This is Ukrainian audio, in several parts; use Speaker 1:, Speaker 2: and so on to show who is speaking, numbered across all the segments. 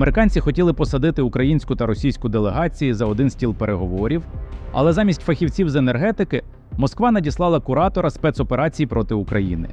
Speaker 1: Американці хотіли посадити українську та російську делегації за один стіл переговорів, але замість фахівців з енергетики Москва надіслала куратора спецоперації проти України.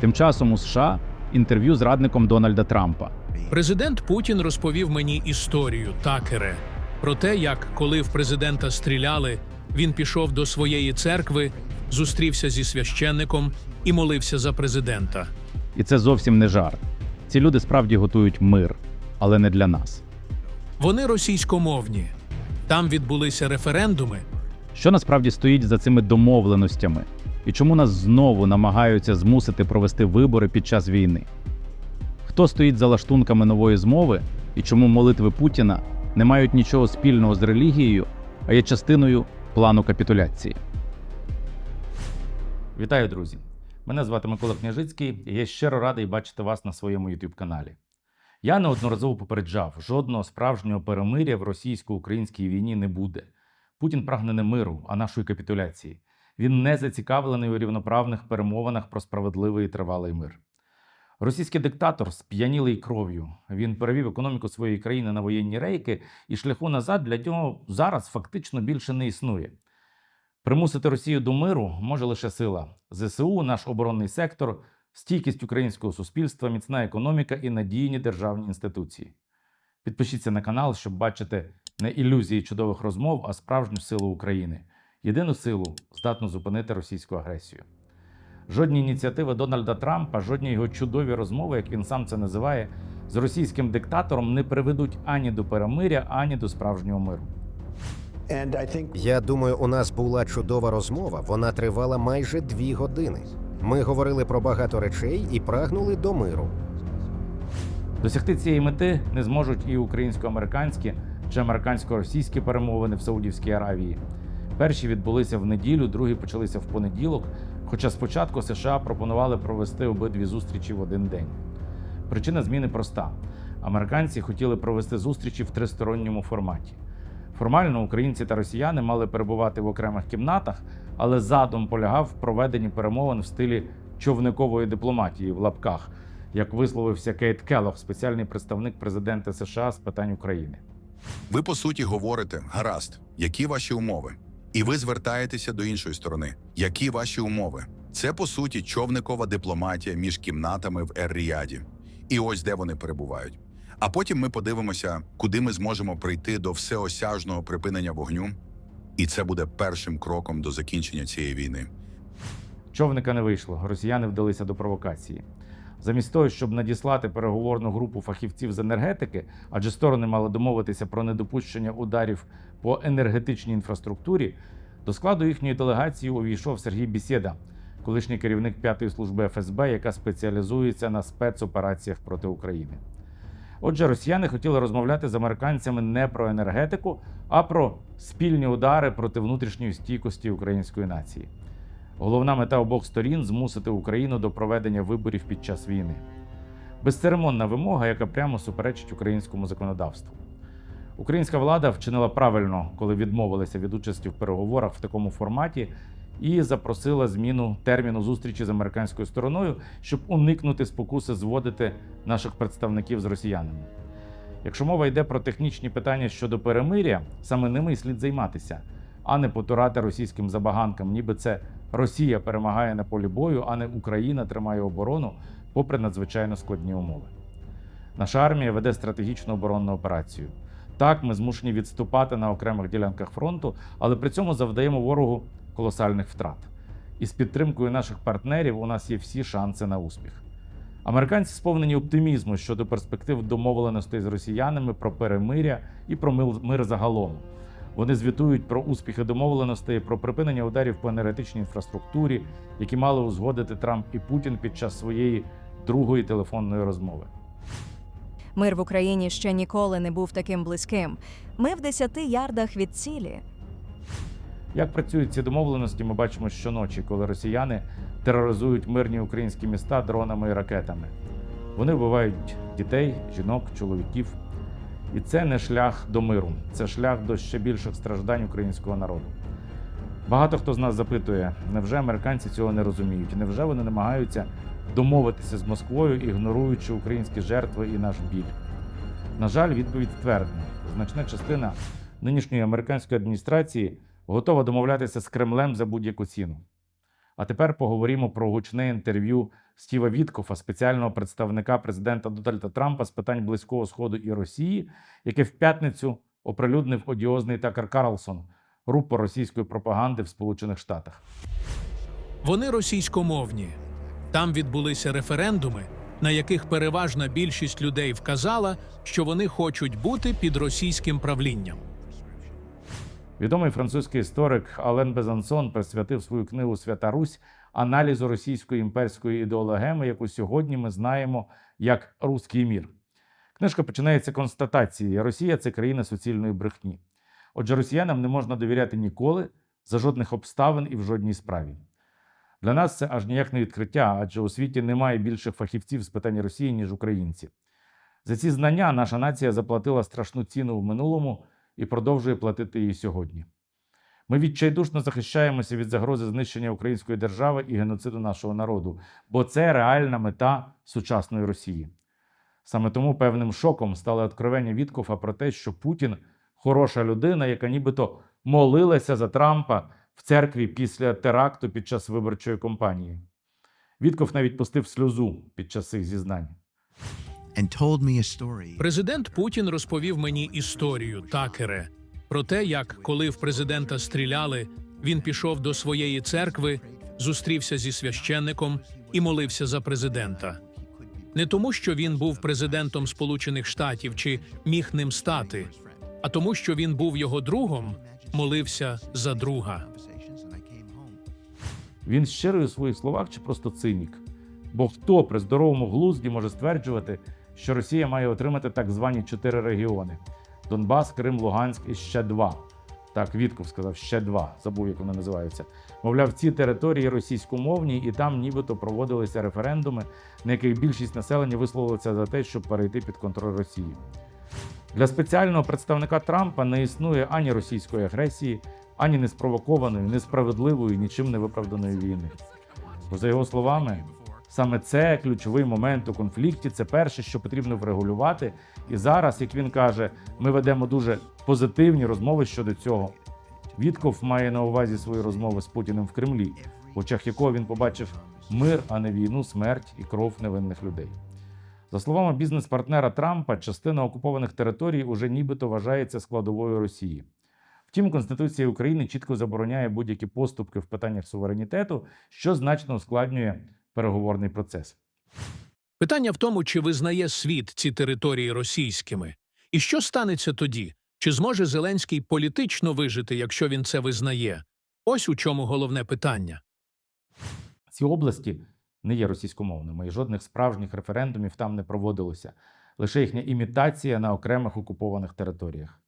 Speaker 1: Тим часом у США інтерв'ю з радником Дональда Трампа.
Speaker 2: Президент Путін розповів мені історію Такере про те, як коли в президента стріляли, він пішов до своєї церкви, зустрівся зі священником і молився за президента.
Speaker 1: І це зовсім не жарт. Ці люди справді готують мир, але не для нас.
Speaker 2: Вони російськомовні. Там відбулися референдуми.
Speaker 1: Що насправді стоїть за цими домовленостями, і чому нас знову намагаються змусити провести вибори під час війни? Хто стоїть за лаштунками нової змови і чому молитви Путіна не мають нічого спільного з релігією, а є частиною плану капітуляції? Вітаю, друзі! Мене звати Микола Княжицький, і я щиро радий бачити вас на своєму youtube каналі. Я неодноразово попереджав, жодного справжнього перемиря в російсько-українській війні не буде. Путін прагне не миру, а нашої капітуляції. Він не зацікавлений у рівноправних перемовинах про справедливий і тривалий мир. Російський диктатор сп'янілий кров'ю. Він перевів економіку своєї країни на воєнні рейки, і шляху назад для нього зараз фактично більше не існує. Примусити Росію до миру може лише сила. ЗСУ, наш оборонний сектор, стійкість українського суспільства, міцна економіка і надійні державні інституції. Підпишіться на канал, щоб бачити не ілюзії чудових розмов, а справжню силу України. Єдину силу здатну зупинити російську агресію. Жодні ініціативи Дональда Трампа, жодні його чудові розмови, як він сам це називає, з російським диктатором не приведуть ані до перемиря, ані до справжнього миру.
Speaker 3: Я думаю, у нас була чудова розмова. Вона тривала майже дві години. Ми говорили про багато речей і прагнули до миру.
Speaker 1: Досягти цієї мети не зможуть і українсько-американські чи американсько-російські перемовини в Саудівській Аравії. Перші відбулися в неділю, другі почалися в понеділок. Хоча спочатку США пропонували провести обидві зустрічі в один день. Причина зміни проста: американці хотіли провести зустрічі в тристоронньому форматі. Формально українці та росіяни мали перебувати в окремих кімнатах, але задум полягав в проведенні перемовин в стилі човникової дипломатії в лапках, як висловився Кейт Келлог, спеціальний представник президента США з питань України.
Speaker 4: Ви по суті говорите: гаразд, які ваші умови? І ви звертаєтеся до іншої сторони. Які ваші умови? Це по суті човникова дипломатія між кімнатами в Ер-Ріаді. І ось де вони перебувають. А потім ми подивимося, куди ми зможемо прийти до всеосяжного припинення вогню. І це буде першим кроком до закінчення цієї війни.
Speaker 1: Човника не вийшло. Росіяни вдалися до провокації. Замість того, щоб надіслати переговорну групу фахівців з енергетики, адже сторони мали домовитися про недопущення ударів по енергетичній інфраструктурі, до складу їхньої делегації увійшов Сергій Бісєда, колишній керівник п'ятої служби ФСБ, яка спеціалізується на спецопераціях проти України. Отже, росіяни хотіли розмовляти з американцями не про енергетику, а про спільні удари проти внутрішньої стійкості української нації. Головна мета обох сторін змусити Україну до проведення виборів під час війни. Безцеремонна вимога, яка прямо суперечить українському законодавству. Українська влада вчинила правильно, коли відмовилася від участі в переговорах в такому форматі і запросила зміну терміну зустрічі з американською стороною, щоб уникнути спокуси зводити наших представників з росіянами. Якщо мова йде про технічні питання щодо перемиря, саме ними і слід займатися, а не потурати російським забаганкам, ніби це Росія перемагає на полі бою, а не Україна тримає оборону, попри надзвичайно складні умови. Наша армія веде стратегічну оборонну операцію. Так, ми змушені відступати на окремих ділянках фронту, але при цьому завдаємо ворогу колосальних втрат. І з підтримкою наших партнерів у нас є всі шанси на успіх. Американці сповнені оптимізму щодо перспектив домовленостей з росіянами про перемиря і про мир загалом. Вони звітують про успіхи домовленостей, про припинення ударів по енергетичній інфраструктурі, які мали узгодити Трамп і Путін під час своєї другої телефонної розмови.
Speaker 5: Мир в Україні ще ніколи не був таким близьким. Ми в десяти ярдах від цілі.
Speaker 1: Як працюють ці домовленості, ми бачимо щоночі, коли росіяни тероризують мирні українські міста дронами і ракетами. Вони вбивають дітей, жінок, чоловіків. І це не шлях до миру, це шлях до ще більших страждань українського народу. Багато хто з нас запитує, невже американці цього не розуміють? Невже вони намагаються домовитися з Москвою, ігноруючи українські жертви і наш біль? На жаль, відповідь твердна. Значна частина нинішньої американської адміністрації готова домовлятися з Кремлем за будь-яку ціну. А тепер поговоримо про гучне інтерв'ю Стіва Віткофа, спеціального представника президента Дональда Трампа з питань Близького Сходу і Росії, яке в п'ятницю оприлюднив одіозний Такер Карлсон, рупор російської пропаганди в Сполучених Штатах.
Speaker 2: Вони російськомовні. Там відбулися референдуми, на яких переважна більшість людей вказала, що вони хочуть бути під російським правлінням.
Speaker 1: Відомий французький історик Ален Безансон присвятив свою книгу Свята Русь аналізу російської імперської ідеологеми, яку сьогодні ми знаємо як Руський мір. Книжка починається констатацією: Росія це країна суцільної брехні. Отже, росіянам не можна довіряти ніколи, за жодних обставин і в жодній справі. Для нас це аж ніяк не відкриття, адже у світі немає більших фахівців з питань Росії, ніж українці. За ці знання наша нація заплатила страшну ціну в минулому і продовжує платити її сьогодні. Ми відчайдушно захищаємося від загрози знищення української держави і геноциду нашого народу, бо це реальна мета сучасної Росії. Саме тому певним шоком стало откровення Віткофа про те, що Путін хороша людина, яка нібито молилася за Трампа в церкві після теракту під час виборчої кампанії. Вітков навіть пустив сльозу під час цих зізнань.
Speaker 6: And told me a story.
Speaker 2: Президент Путін розповів мені історію Такере про те, як коли в президента стріляли, він пішов до своєї церкви, зустрівся зі священником і молився за президента. Не тому, що він був президентом Сполучених Штатів чи міг ним стати, а тому, що він був його другом, молився за друга.
Speaker 1: Він щирий у своїх словах чи просто цинік? Бо хто при здоровому глузді може стверджувати, що Росія має отримати так звані чотири регіони: Донбас, Крим, Луганськ і ще два. Так, Вітков сказав ще два. Забув, як вони називаються. Мовляв, ці території російськомовні, і там нібито проводилися референдуми, на яких більшість населення висловилася за те, щоб перейти під контроль Росії. Для спеціального представника Трампа не існує ані російської агресії, ані неспровокованої, несправедливої, нічим не виправданої війни. За його словами, саме це ключовий момент у конфлікті. Це перше, що потрібно врегулювати. І зараз, як він каже, ми ведемо дуже позитивні розмови щодо цього. Вітков має на увазі свої розмови з Путіним в Кремлі, в очах якого він побачив мир, а не війну, смерть і кров невинних людей. За словами бізнес-партнера Трампа, частина окупованих територій уже нібито вважається складовою Росії. Втім, Конституція України чітко забороняє будь-які поступки в питаннях суверенітету, що значно ускладнює переговорний процес.
Speaker 2: Питання в тому, чи визнає світ ці території російськими, і що станеться тоді? Чи зможе Зеленський політично вижити, якщо він це визнає? Ось у чому головне питання.
Speaker 1: Ці області не є російськомовними, і жодних справжніх референдумів там не проводилося, лише їхня імітація на окремих окупованих територіях.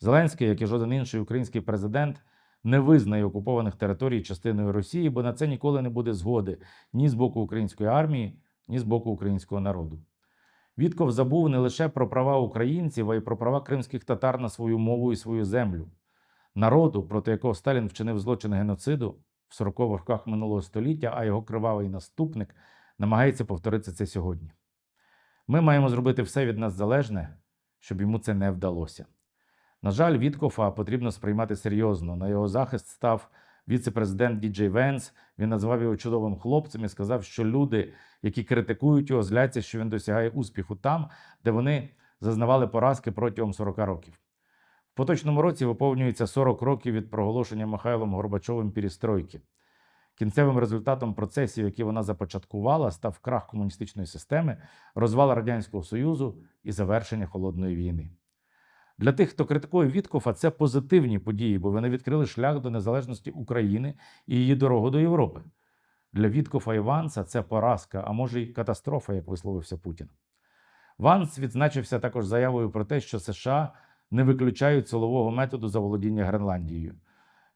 Speaker 1: Зеленський, як і жоден інший український президент, не визнає окупованих територій частиною Росії, бо на це ніколи не буде згоди ні з боку української армії, ні з боку українського народу. Вітков забув не лише про права українців, а й про права кримських татар на свою мову і свою землю. Народу, проти якого Сталін вчинив злочин геноциду в 40-х роках минулого століття, а його кривавий наступник намагається повторити це сьогодні. Ми маємо зробити все від нас залежне, щоб йому це не вдалося. На жаль, Віткофа потрібно сприймати серйозно. На його захист став віце-президент Діджей Венс. Він назвав його чудовим хлопцем і сказав, що люди, які критикують його, зляться, що він досягає успіху там, де вони зазнавали поразки протягом 40 років. В поточному році виповнюється 40 років від проголошення Михайлом Горбачовим перестройки. Кінцевим результатом процесів, які вона започаткувала, став крах комуністичної системи, розвал Радянського Союзу і завершення холодної війни. Для тих, хто критикує Віткофа, це позитивні події, бо вони відкрили шлях до незалежності України і її дорогу до Європи. Для Віткофа і Ванса це поразка, а може й катастрофа, як висловився Путін. Ванс відзначився також заявою про те, що США не виключають силового методу заволодіння Гренландією.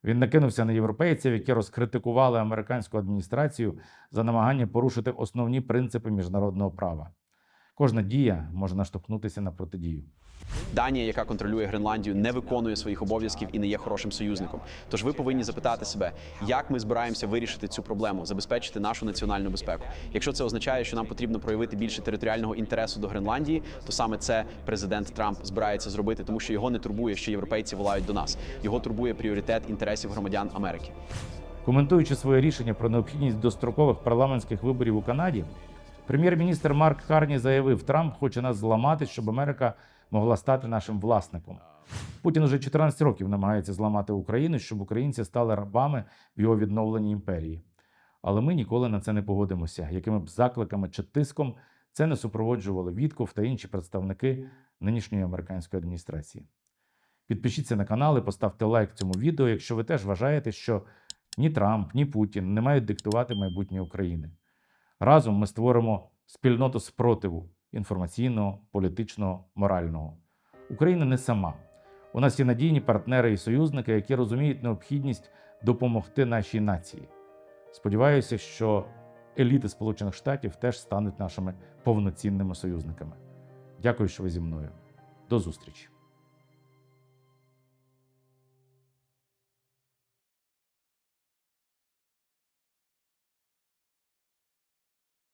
Speaker 1: Він накинувся на європейців, які розкритикували американську адміністрацію за намагання порушити основні принципи міжнародного права. Кожна дія може наштовхнутися на протидію.
Speaker 7: Данія, яка контролює Гренландію, не виконує своїх обов'язків і не є хорошим союзником. Тож ви повинні запитати себе, як ми збираємося вирішити цю проблему, забезпечити нашу національну безпеку. Якщо це означає, що нам потрібно проявити більше територіального інтересу до Гренландії, то саме це президент Трамп збирається зробити, тому що його не турбує, що європейці волають до нас. Його турбує пріоритет інтересів громадян Америки.
Speaker 1: Коментуючи своє рішення про необхідність дострокових парламентських виборів у Канаді, прем'єр-міністр Марк Карні заявив, Трамп хоче нас зламати, щоб Америка могла стати нашим власником. Путін уже 14 років намагається зламати Україну, щоб українці стали рабами в його відновленій імперії. Але ми ніколи на це не погодимося, якими б закликами чи тиском це не супроводжували Вітков та інші представники нинішньої американської адміністрації. Підпишіться на канал і поставте лайк цьому відео, якщо ви теж вважаєте, що ні Трамп, ні Путін не мають диктувати майбутнє України. Разом ми створимо спільноту спротиву інформаційного, політичного, морального. Україна не сама. У нас є надійні партнери і союзники, які розуміють необхідність допомогти нашій нації. Сподіваюся, що еліти Сполучених Штатів теж стануть нашими повноцінними союзниками. Дякую, що ви зі мною. До зустрічі!